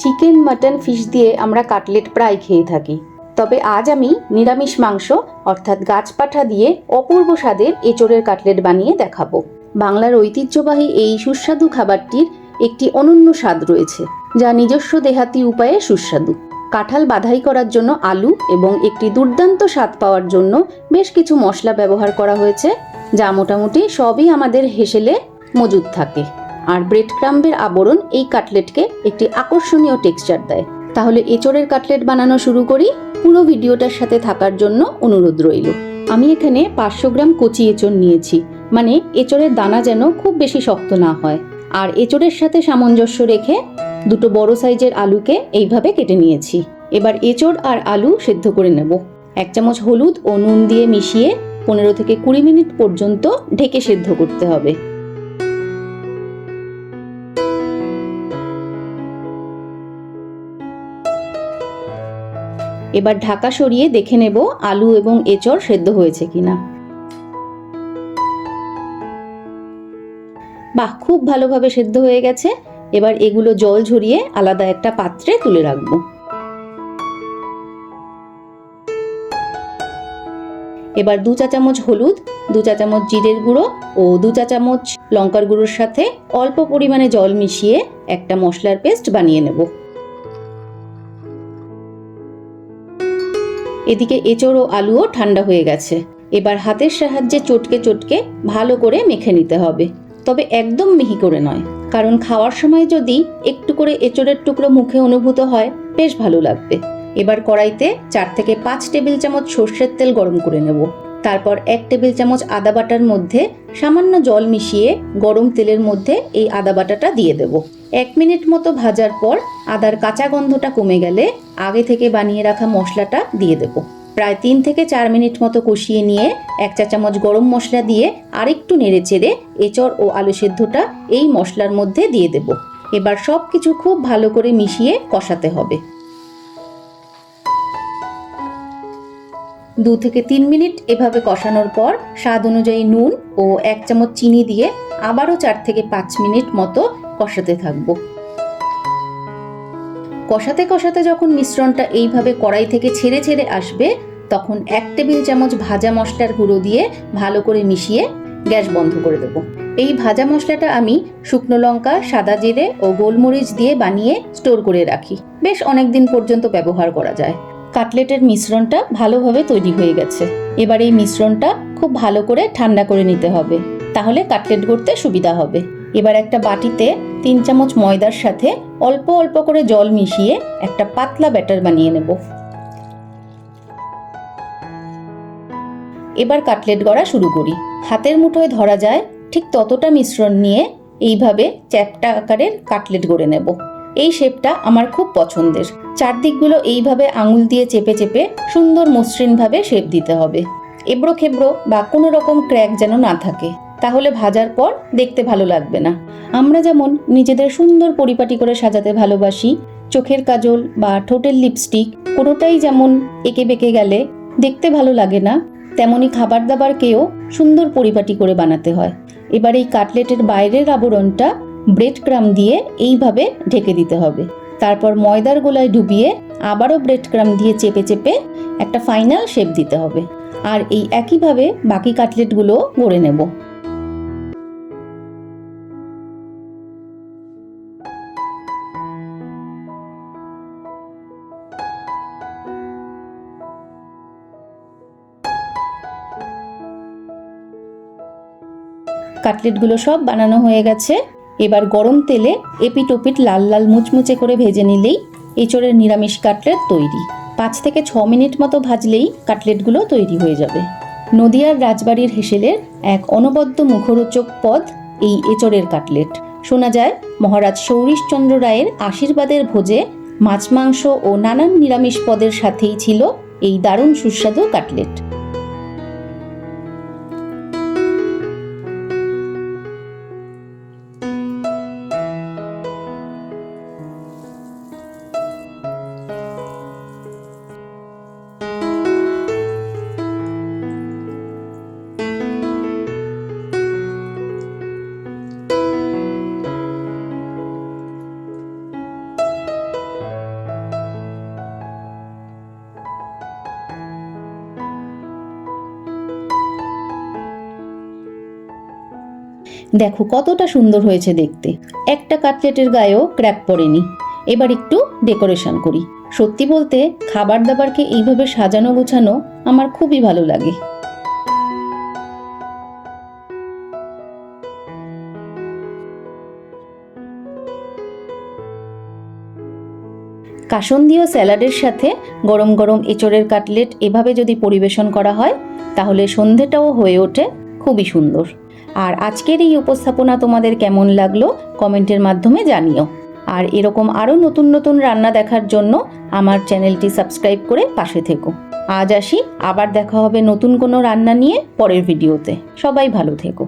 Chicken, mutton, fish দিয়ে আমরা cutlet প্রায় খেয়ে থাকি। তবে আজ আমি নিরামিষ মাংস, অর্থাৎ গাছপাঠা দিয়ে অপূর্ব স্বাদের এঁচড়ের কাটলেট বানিয়ে দেখাবো। বাংলার ঐতিহ্যবাহী এই সুস্বাদু খাবারটির একটি অনন্য স্বাদ রয়েছে, যা নিজস্ব দেহাতি উপায়ে সুস্বাদু। কাঁঠাল বাধাই করার জন্য আলু এবং একটি দুর্দান্ত স্বাদ পাওয়ার জন্য বেশ কিছু মশলা ব্যবহার করা হয়েছে, যা মোটামুটি সবই আমাদের হেসেলে মজুদ থাকে। আর ব্রেড ক্রাম্বের আবরণ এই কাটলেটকে একটি আকর্ষণীয় টেক্সচার দেয়। তাহলে এঁচড়ের কাটলেট বানানো শুরু করি। পুরো ভিডিওটার সাথে থাকার জন্য অনুরোধ রইল। আমি এখানে পাঁচশো গ্রাম কচি এঁচড় নিয়েছি। মানে এঁচড়ের দানা যেন খুব বেশি শক্ত না হয়। আর এঁচড়ের সাথে সামঞ্জস্য রেখে দুটো বড় সাইজের আলুকে এইভাবে কেটে নিয়েছি। এবার এঁচড় আর আলু সেদ্ধ করে নেব। এক চামচ হলুদ ও নুন দিয়ে মিশিয়ে পনেরো থেকে কুড়ি মিনিট পর্যন্ত ঢেকে সেদ্ধ করতে হবে। এবার ঢাকা সরিয়ে দেখে নেব আলু এবং এঁচড় সেদ্ধ হয়েছে কিনা। বাহ, খুব ভালোভাবে সেদ্ধ হয়ে গেছে। এবার এগুলো জল ঝরিয়ে আলাদা একটা পাত্রে তুলে রাখব। এবার দু চা চামচ হলুদ, দু চা চামচ জিরের গুঁড়ো ও দু চা চামচ লঙ্কার গুঁড়োর সাথে অল্প পরিমাণে জল মিশিয়ে একটা মশলার পেস্ট বানিয়ে নেব। এদিকে এঁচড় ও আলুও ঠান্ডা হয়ে গেছে। এবার হাতের সাহায্যে চটকে চটকে ভালো করে মেখে নিতে হবে। তবে একদম মিহি করে নয়। কারণ খাওয়ার সময় যদি একটু করে এঁচড়ের টুকরো মুখে অনুভূত হয়, বেশ ভালো লাগবে। এবার কড়াইতে চার থেকে পাঁচ টেবিল চামচ সর্ষের তেল গরম করে নেব। তারপর এক টেবিল চামচ আদা বাটার মধ্যে সামান্য জল মিশিয়ে গরম তেলের মধ্যে এই আদা বাটাটা দিয়ে দেব। এক মিনিট মতো ভাজার পর আদার কাঁচা গন্ধটা কমে গেলে আগে থেকে বানিয়ে রাখা মশলাটা দিয়ে দেব। প্রায় তিন থেকে চার মিনিট মতো কষিয়ে নিয়ে এক চা চামচ গরম মশলা দিয়ে আরেকটু নেড়ে চেড়ে এঁচড় ও আলু সেদ্ধটা এই মশলার মধ্যে দিয়ে দেব। এবার সব কিছু খুব ভালো করে মিশিয়ে কষাতে হবে। দু থেকে তিন মিনিট এভাবে কষানোর পর স্বাদ অনুযায়ী নুন ও এক চামচ চিনি দিয়ে আবারও চার থেকে পাঁচ মিনিট মতো কষাতে থাকব। কষাতে কষাতে যখন মিশ্রণটা এইভাবে কড়াই থেকে ছেড়ে ছেড়ে আসবে, তখন এক টেবিল চামচ ভাজা মশলার গুঁড়ো দিয়ে ভালো করে মিশিয়ে গ্যাস বন্ধ করে দেবো। এই ভাজা মশলাটা আমি শুকনো লঙ্কা, সাদা জিরে ও গোলমরিচ দিয়ে বানিয়ে স্টোর করে রাখি। বেশ অনেক দিন পর্যন্ত ব্যবহার করা যায়। কাটলেটের মিশ্রণটা ভালোভাবে তৈরি হয়ে গেছে। এবার এই মিশ্রণটা খুব ভালো করে ঠান্ডা করে নিতে হবে। তাহলে কাটলেট করতে সুবিধা হবে। এবার একটা বাটিতে তিন চামচ ময়দার সাথে অল্প অল্প করে জল মিশিয়ে একটা পাতলা ব্যাটার বানিয়ে নেব। এবার কাটলেট গড়া শুরু করি। হাতের মুঠোয় ধরা যায়, ঠিক ততটা মিশ্রণ নিয়ে এইভাবে চ্যাপটা আকারের কাটলেট গড়ে নেব। এই শেপটা আমার খুব পছন্দের। চারদিকগুলো এইভাবে আঙুল দিয়ে চেপে চেপে সুন্দর মসৃণভাবে শেপ দিতে হবে। এবড়ো খেবড়ো বা কোনো রকম ক্র্যাক যেন না থাকে। তাহলে ভাজার পর দেখতে ভালো লাগবে না। আমরা যেমন নিজেদের সুন্দর পরিপাটি করে সাজাতে ভালোবাসি, চোখের কাজল বা ঠোঁটের লিপস্টিক, কোনোটাই যেমন এঁকে বেঁকে গেলে দেখতে ভালো লাগে না, তেমনি খাবার দাবারকেও সুন্দর পরিপাটি করে বানাতে হয়। এবার এই কাটলেটের বাইরের আবরণটা ব্রেড ক্রাম দিয়ে এইভাবে ঢেকে দিতে হবে। তারপর ময়দার গোলায় ডুবিয়ে আবারও ব্রেড ক্রাম দিয়ে চেপে চেপে একটা ফাইনাল শেপ দিতে হবে। আর এই একইভাবে বাকি কাটলেটগুলো গড়ে নেব। কাটলেটগুলো সব বানানো হয়ে গেছে। এবার গরম তেলে এপিট ওপিট লাল লাল মুচমুচে করে ভেজে নিলেই এঁচড়ের নিরামিষ কাটলেট তৈরি। পাঁচ থেকে ছ মিনিট মতো ভাজলেই কাটলেটগুলো তৈরি হয়ে যাবে। নদিয়ার রাজবাড়ির হেসেলের এক অনবদ্য মুখরোচক পদ এই এঁচড়ের কাটলেট। শোনা যায়, মহারাজ সৌরিশচন্দ্র রায়ের আশীর্বাদের ভোজে মাছ মাংস ও নানান নিরামিষ পদের সাথেই ছিল এই দারুণ সুস্বাদু কাটলেট। দেখো কতটা সুন্দর হয়েছে দেখতে। একটা কাটলেটের গায়েও ক্র্যাক পড়েনি। এবার একটু ডেকোরেশন করি। সত্যি বলতে খাবার দাবারকে এইভাবে সাজানো গোছানো আমার খুবই ভালো লাগে। কাসন্দিও স্যালাডের সাথে গরম গরম এঁচড়ের কাটলেট এভাবে যদি পরিবেশন করা হয়, তাহলে সন্ধেটাও হয়ে ওঠে খুবই সুন্দর। আর আজকের এই উপস্থাপনা তোমাদের কেমন লাগল কমেন্টের মাধ্যমে জানিও। আর এরকম আরও নতুন নতুন রান্না দেখার জন্য আমার চ্যানেলটি সাবস্ক্রাইব করে পাশে থেকো। আজ আসি, আবার দেখা হবে নতুন কোনো রান্না নিয়ে পরের ভিডিওতে। সবাই ভালো থেকো।